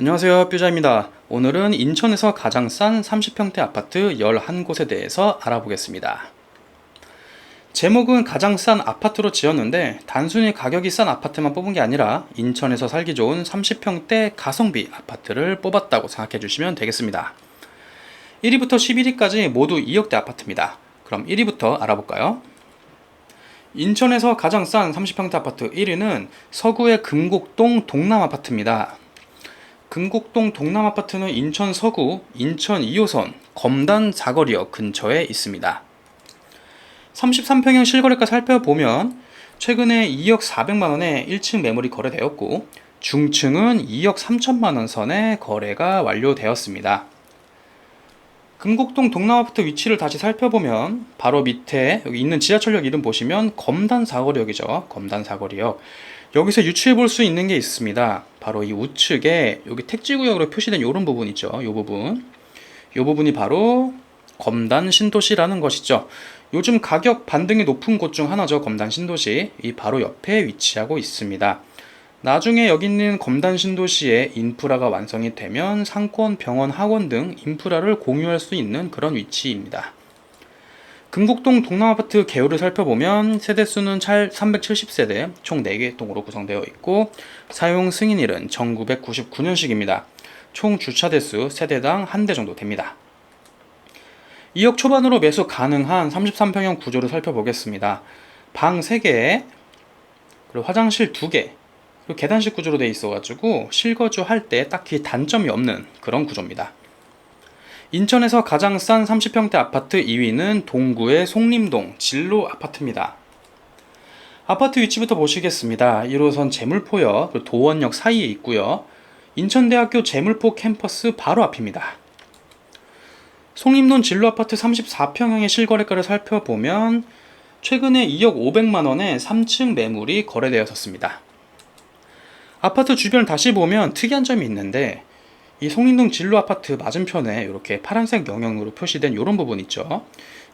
안녕하세요 뾰자입니다 오늘은 인천에서 가장 싼 30평대 아파트 11곳에 대해서 알아보겠습니다 제목은 가장 싼 아파트로 지었는데 단순히 가격이 싼 아파트만 뽑은 게 아니라 인천에서 살기 좋은 30평대 가성비 아파트를 뽑았다고 생각해 주시면 되겠습니다 1위부터 11위까지 모두 2억대 아파트입니다 그럼 1위부터 알아볼까요? 인천에서 가장 싼 30평대 아파트 1위는 서구의 금곡동 동남 아파트입니다. 금곡동 동남 아파트는 인천 서구 인천 2호선 검단 사거리역 근처에 있습니다. 33평형 실거래가 살펴보면 최근에 2억 400만 원에 1층 매물이 거래되었고 중층은 2억 3천만 원 선에 거래가 완료되었습니다. 금곡동 동남 아파트 위치를 다시 살펴보면 바로 밑에 여기 있는 지하철역 이름 보시면 검단 사거리역이죠. 검단 사거리역. 여기서 유추해 볼 수 있는 게 있습니다. 바로 이 우측에 여기 택지 구역으로 표시된 이런 부분 있죠. 이 부분. 이 부분이 바로 검단 신도시라는 것이죠. 요즘 가격 반등이 높은 곳 중 하나죠. 검단 신도시. 이 바로 옆에 위치하고 있습니다. 나중에 여기 있는 검단 신도시의 인프라가 완성이 되면 상권, 병원, 학원 등 인프라를 공유할 수 있는 그런 위치입니다. 금곡동 동남아파트 개요를 살펴보면 세대수는 370세대, 총 4개 동으로 구성되어 있고 사용 승인일은 1999년식입니다. 총 주차 대수 세대당 한 대 정도 됩니다. 2억 초반으로 매수 가능한 33평형 구조를 살펴보겠습니다. 방 3개, 그리고 화장실 2개, 그리고 계단식 구조로 되어 있어가지고 실거주 할 때 딱히 단점이 없는 그런 구조입니다. 인천에서 가장 싼 30평대 아파트 2위는 동구의 송림동 진로 아파트입니다. 아파트 위치부터 보시겠습니다. 1호선 재물포역 도원역 사이에 있고요. 인천대학교 재물포 캠퍼스 바로 앞입니다. 송림동 진로 아파트 34평형의 실거래가를 살펴보면 최근에 2억 500만 원에 3층 매물이 거래되었었습니다. 아파트 주변을 다시 보면 특이한 점이 있는데 이 송림동 진로 아파트 맞은편에 이렇게 파란색 영역으로 표시된 이런 부분 있죠.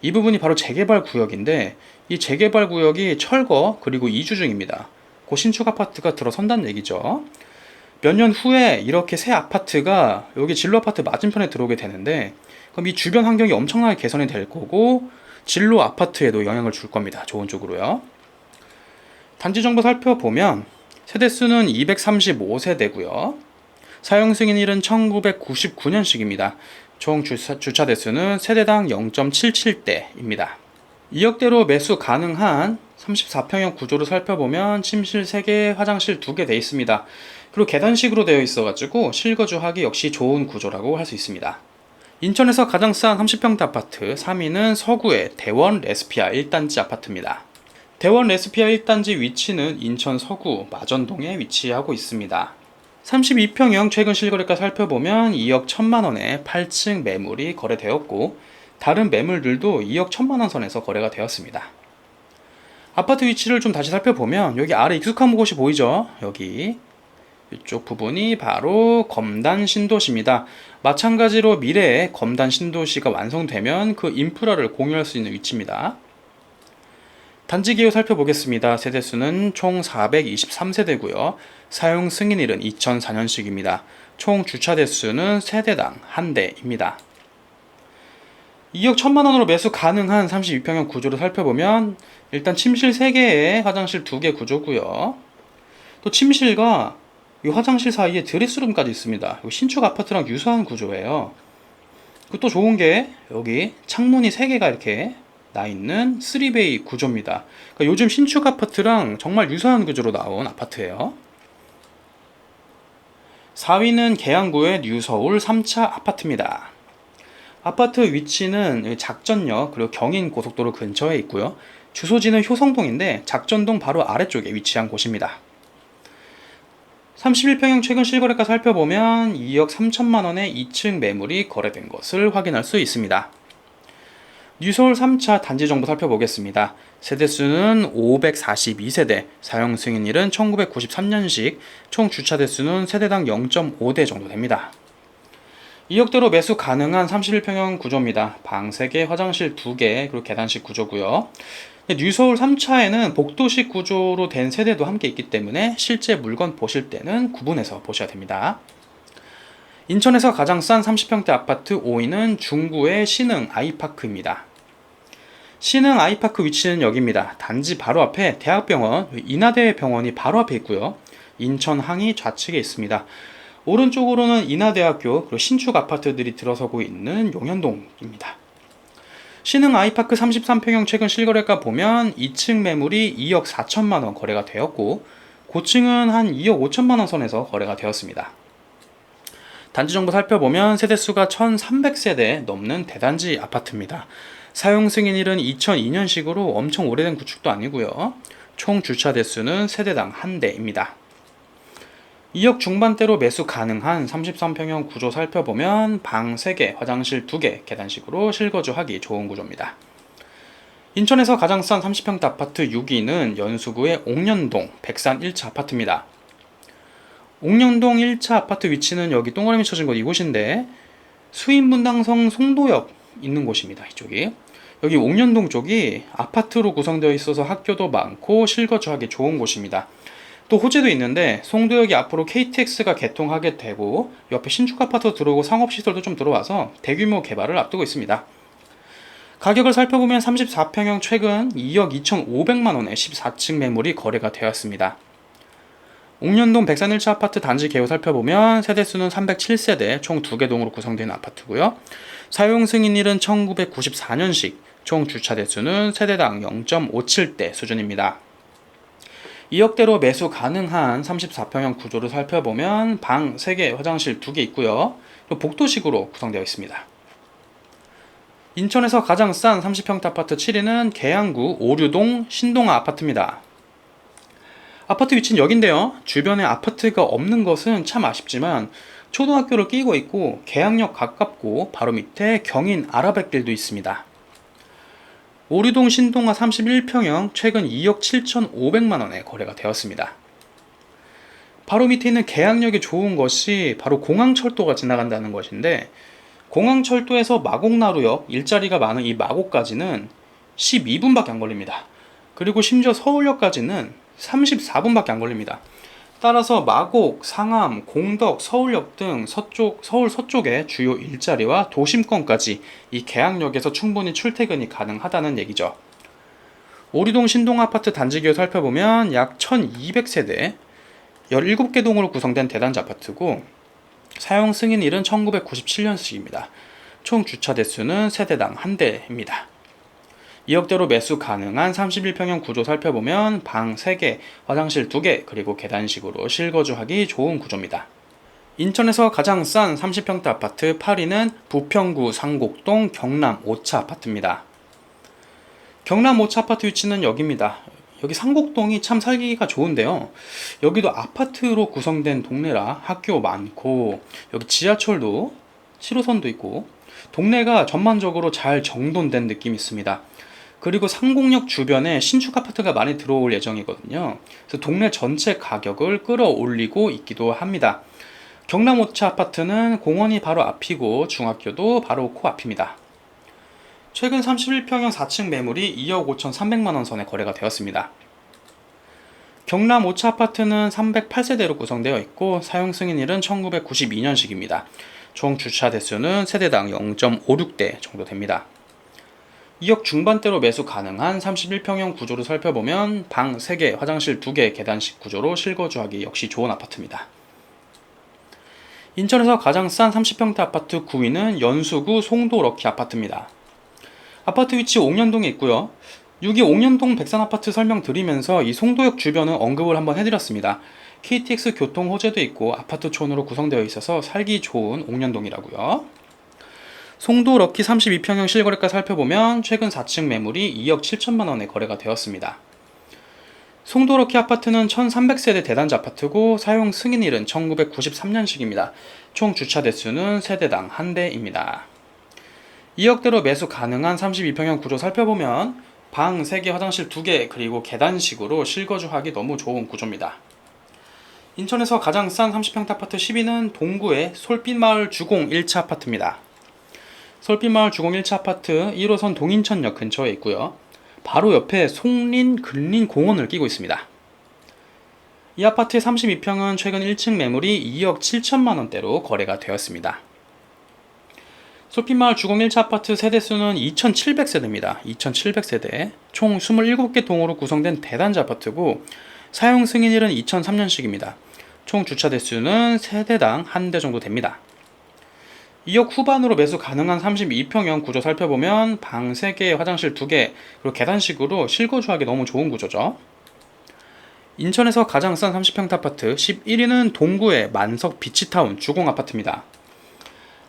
이 부분이 바로 재개발 구역인데 이 재개발 구역이 철거 그리고 이주 중입니다. 고 신축 아파트가 들어선다는 얘기죠. 몇 년 후에 이렇게 새 아파트가 여기 진로 아파트 맞은편에 들어오게 되는데 그럼 이 주변 환경이 엄청나게 개선이 될 거고 진로 아파트에도 영향을 줄 겁니다. 좋은 쪽으로요. 단지 정보 살펴보면 세대수는 235세대고요. 사용 승인일은 1999년식입니다. 총 주차, 주차 대수는 세대당 0.77대입니다. 2억대로 매수 가능한 34평형 구조를 살펴보면 침실 3개, 화장실 2개 되어 있습니다. 그리고 계단식으로 되어 있어가지고 실거주하기 역시 좋은 구조라고 할 수 있습니다. 인천에서 가장 싼 30평대 아파트 3위는 서구의 대원 레스피아 1단지 아파트입니다. 대원 레스피아 1단지 위치는 인천 서구 마전동에 위치하고 있습니다. 32평형 최근 실거래가 살펴보면 2억 1천만 원에 8층 매물이 거래되었고 다른 매물들도 2억 1천만 원 선에서 거래가 되었습니다. 아파트 위치를 좀 다시 살펴보면 여기 아래 익숙한 곳이 보이죠? 여기 이쪽 부분이 바로 검단 신도시입니다. 마찬가지로 미래에 검단 신도시가 완성되면 그 인프라를 공유할 수 있는 위치입니다. 단지 기호 살펴보겠습니다. 세대수는 총 423세대고요. 사용 승인일은 2004년식입니다. 총 주차 대수는 세대당 한 대입니다. 2억 1천만 원으로 매수 가능한 32평형 구조를 살펴보면 일단 침실 3개에 화장실 2개 구조고요. 또 침실과 이 화장실 사이에 드레스룸까지 있습니다. 신축 아파트랑 유사한 구조예요. 그리고 또 좋은 게 여기 창문이 3개가 이렇게 나 있는 3베이 구조입니다. 그러니까 요즘 신축 아파트랑 정말 유사한 구조로 나온 아파트예요. 4위는 계양구의 뉴서울 3차 아파트입니다. 아파트 위치는 작전역 그리고 경인 고속도로 근처에 있고요. 주소지는 효성동인데 작전동 바로 아래쪽에 위치한 곳입니다. 31평형 최근 실거래가 살펴보면 2억 3천만 원의 2층 매물이 거래된 것을 확인할 수 있습니다. 뉴서울 3차 단지 정보 살펴보겠습니다. 세대수는 542세대, 사용 승인일은 1993년식, 총 주차 대수는 세대당 0.5대 정도 됩니다. 2억대로 매수 가능한 31평형 구조입니다. 방 3개, 화장실 2개, 그리고 계단식 구조고요. 뉴서울 3차에는 복도식 구조로 된 세대도 함께 있기 때문에 실제 물건 보실 때는 구분해서 보셔야 됩니다. 인천에서 가장 싼 30평대 아파트 5위는 중구의 신흥 아이파크입니다. 신흥 아이파크 위치는 여기입니다. 단지 바로 앞에 대학병원, 인하대 병원이 바로 앞에 있고요. 인천 항이 좌측에 있습니다. 오른쪽으로는 인하대학교 그리고 신축 아파트들이 들어서고 있는 용현동입니다. 신흥 아이파크 33평형 최근 실거래가 보면 2층 매물이 2억 4천만 원 거래가 되었고 고층은 한 2억 5천만 원 선에서 거래가 되었습니다. 단지 정보 살펴보면 세대수가 1,300세대 넘는 대단지 아파트입니다. 사용 승인일은 2002년식으로 엄청 오래된 구축도 아니고요. 총 주차 대수는 세대당 한 대입니다. 2억 중반대로 매수 가능한 33평형 구조 살펴보면 방 3개, 화장실 2개, 계단식으로 실거주하기 좋은 구조입니다. 인천에서 가장 싼 30평대 아파트 6위는 연수구의 옥년동 백산 1차 아파트입니다. 옥년동 1차 아파트 위치는 여기 동그라미 쳐진 곳 이곳인데 수인분당성 송도역 있는 곳입니다. 이쪽이. 여기 옥년동 쪽이 아파트로 구성되어 있어서 학교도 많고 실거주하기 좋은 곳입니다. 또 호재도 있는데 송도역이 앞으로 KTX가 개통하게 되고 옆에 신축 아파트 들어오고 상업시설도 좀 들어와서 대규모 개발을 앞두고 있습니다. 가격을 살펴보면 34평형 최근 2억 2,500만 원에 14층 매물이 거래가 되었습니다. 옥년동 백산 1차 아파트 단지 개요 살펴보면 세대수는 307세대 총 2개 동으로 구성된 아파트고요. 사용 승인일은 1994년식, 총 주차 대수는 세대당 0.57대 수준입니다. 2억대로 매수 가능한 34평형 구조를 살펴보면 방 3개, 화장실 2개 있고요. 복도식으로 구성되어 있습니다. 인천에서 가장 싼 30평대 아파트 7위는 계양구 오류동 신동아 아파트입니다. 아파트 위치는 여긴데요. 주변에 아파트가 없는 것은 참 아쉽지만 초등학교를 끼고 있고 계양역 가깝고 바로 밑에 경인 아라뱃길도 있습니다. 오류동 신동아 31평형 최근 2억 7,500만 원에 거래가 되었습니다. 바로 밑에 있는 계양역이 좋은 것이 바로 공항철도가 지나간다는 것인데 공항철도에서 마곡나루역 일자리가 많은 이 마곡까지는 12분밖에 안 걸립니다. 그리고 심지어 서울역까지는 34분밖에 안 걸립니다. 따라서 마곡, 상암, 공덕, 서울역 등 서쪽, 서울 서쪽의 주요 일자리와 도심권까지 이 계양역에서 충분히 출퇴근이 가능하다는 얘기죠. 오리동 신동 아파트 단지기를 살펴보면 약 1200세대, 17개 동으로 구성된 대단지 아파트고 사용 승인일은 1997년식입니다. 총 주차 대수는 세대당 한 대입니다. 2억대로 매수 가능한 31평형 구조 살펴보면 방 3개, 화장실 2개, 그리고 계단식으로 실거주하기 좋은 구조입니다. 인천에서 가장 싼 30평대 아파트 8위는 부평구 상곡동 경남 5차 아파트입니다. 경남 5차 아파트 위치는 여기입니다. 여기 상곡동이 참 살기가 좋은데요. 여기도 아파트로 구성된 동네라 학교 많고 여기 지하철도 7호선도 있고 동네가 전반적으로 잘 정돈된 느낌이 있습니다. 그리고 상공역 주변에 신축 아파트가 많이 들어올 예정이거든요. 그래서 동네 전체 가격을 끌어올리고 있기도 합니다. 경남 오차 아파트는 공원이 바로 앞이고 중학교도 바로 코앞입니다. 최근 31평형 4층 매물이 2억 5,300만 원 선에 거래가 되었습니다. 경남 오차 아파트는 308세대로 구성되어 있고 사용 승인일은 1992년식입니다. 총 주차 대수는 세대당 0.56대 정도 됩니다. 2억 중반대로 매수 가능한 31평형 구조를 살펴보면 방 3개, 화장실 2개 계단식 구조로 실거주하기 역시 좋은 아파트입니다. 인천에서 가장 싼 30평대 아파트 9위는 연수구 송도 럭키 아파트입니다. 아파트 위치 옥년동에 있고요. 6위 옥년동 백산 아파트 설명드리면서 이 송도역 주변은 언급을 한번 해드렸습니다. KTX 교통 호재도 있고 아파트촌으로 구성되어 있어서 살기 좋은 옥년동이라고요. 송도 럭키 32평형 실거래가 살펴보면 최근 4층 매물이 2억 7천만 원에 거래가 되었습니다. 송도 럭키 아파트는 1300세대 대단지 아파트고 사용 승인일은 1993년식입니다. 총 주차 대수는 세대당 한 대입니다. 2억대로 매수 가능한 32평형 구조 살펴보면 방 3개, 화장실 2개, 그리고 계단식으로 실거주하기 너무 좋은 구조입니다. 인천에서 가장 싼 30평대 아파트 10위는 동구의 솔빛마을 주공 1차 아파트입니다. 솔빛마을 주공 1차 아파트 1호선 동인천역 근처에 있고요. 바로 옆에 송린 근린 공원을 끼고 있습니다. 이 아파트의 32평은 최근 1층 매물이 2억 7천만 원대로 거래가 되었습니다. 솔빛마을 주공 1차 아파트 세대수는 2,700세대입니다. 2,700세대. 총 27개 동으로 구성된 대단지 아파트고 사용 승인일은 2003년식입니다. 총 주차 대수는 세대당 한 대 정도 됩니다. 2억 후반으로 매수 가능한 32평형 구조 살펴보면 방 3개, 화장실 2개, 그리고 계단식으로 실거주하기 너무 좋은 구조죠. 인천에서 가장 싼 30평대 아파트 11위는 동구의 만석 비치타운 주공 아파트입니다.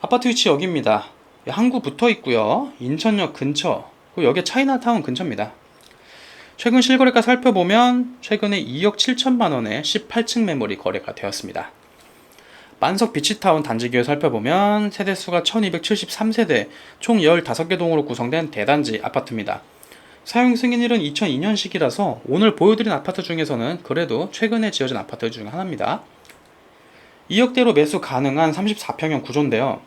아파트 위치 여기입니다. 항구 붙어 있고요. 인천역 근처, 그리고 여기 차이나타운 근처입니다. 최근 실거래가 살펴보면 최근에 2억 7천만 원에 18층 매물이 거래가 되었습니다. 만석 비치타운 단지 기호 살펴보면 세대수가 1273세대, 총 15개 동으로 구성된 대단지 아파트입니다. 사용 승인일은 2002년식이라서 오늘 보여드린 아파트 중에서는 그래도 최근에 지어진 아파트 중 하나입니다. 2억대로 매수 가능한 34평형 구조인데요.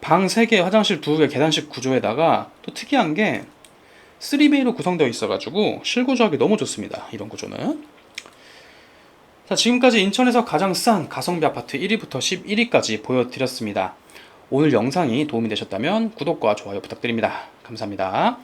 방 3개, 화장실 2개, 계단식 구조에다가 또 특이한 게 3베이로 구성되어 있어가지고 실구조하기 너무 좋습니다. 이런 구조는. 자, 지금까지 인천에서 가장 싼 가성비 아파트 1위부터 11위까지 보여드렸습니다. 오늘 영상이 도움이 되셨다면 구독과 좋아요 부탁드립니다. 감사합니다.